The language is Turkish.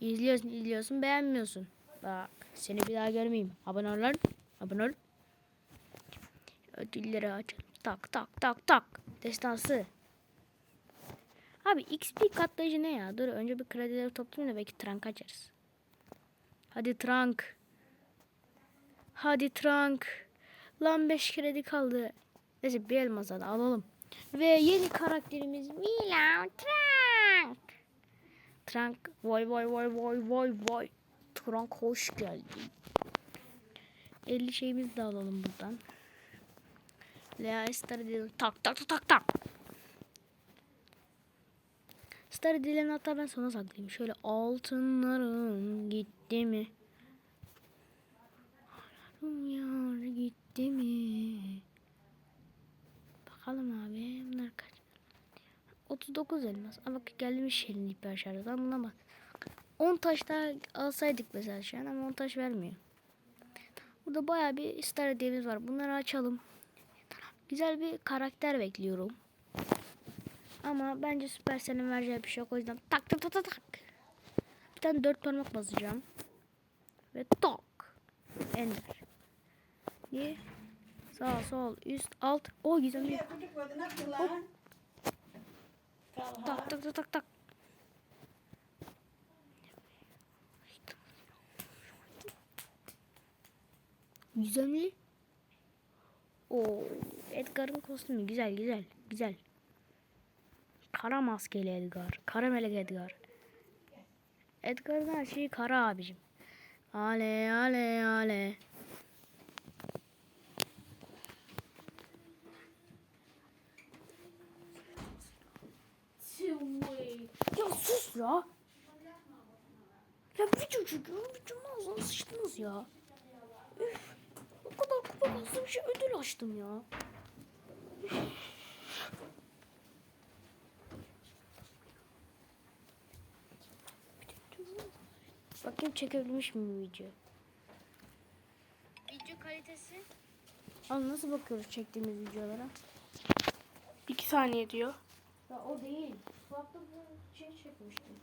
İzliyorsun izliyorsun beğenmiyorsun. Bak seni bir daha görmeyeyim. Abone ol. Abone ol. Ödülleri aç. Tak tak tak tak. Destansı. Abi XP katlayıcı ne ya? Dur önce bir kredileri toplayayım da belki trank açarız. Hadi trank. Hadi trank. Lan 5 kredi kaldı. Neyse bir elmas alalım. Ve yeni karakterimiz Mila Trank. Trank vay vay vay vay vay vay. Trank hoş geldin. 50 şeyimizi de alalım buradan. Lea Star tak tak tak tak tak. Star Dylan'ı hatta ben sona saklayayım. Şöyle altınlarım gitti mi? Yar gitti mi? 39 elmas. Ama gelmiş şerin hiper şarjdan buna bak. 10 taş daha alsaydık mesela şu an ama 10 taş vermiyor. Burada baya bir star hediyemiz var. Bunları açalım. Güzel bir karakter bekliyorum. Ama bence Supercell'in vereceği bir şey yok. O yüzden tak tak tak tak. Bir tane dört parmak basacağım. Ve tak. Ender. Niye? Sağ sol üst alt. O güzel bir tak tak tak tak. Güzel mi? Oo, Edgar'ın kostümü güzel güzel güzel. Kara maskeli Edgar. Kara melek Edgar. Edgar'ın her şeyi kara abicim. Ale ale ale. Ya ya. Ya. Bir çocuk ağzına sıçtınız ya. Üf. O kadar kupa bastım şey ödül açtım ya. Bakayım çekebilmiş miyim video? Video kalitesi Al nasıl bakıyoruz çektiğimiz videolara? 2 saniye diyor. Ya o değil. Kulakta bu şey çekmiştim.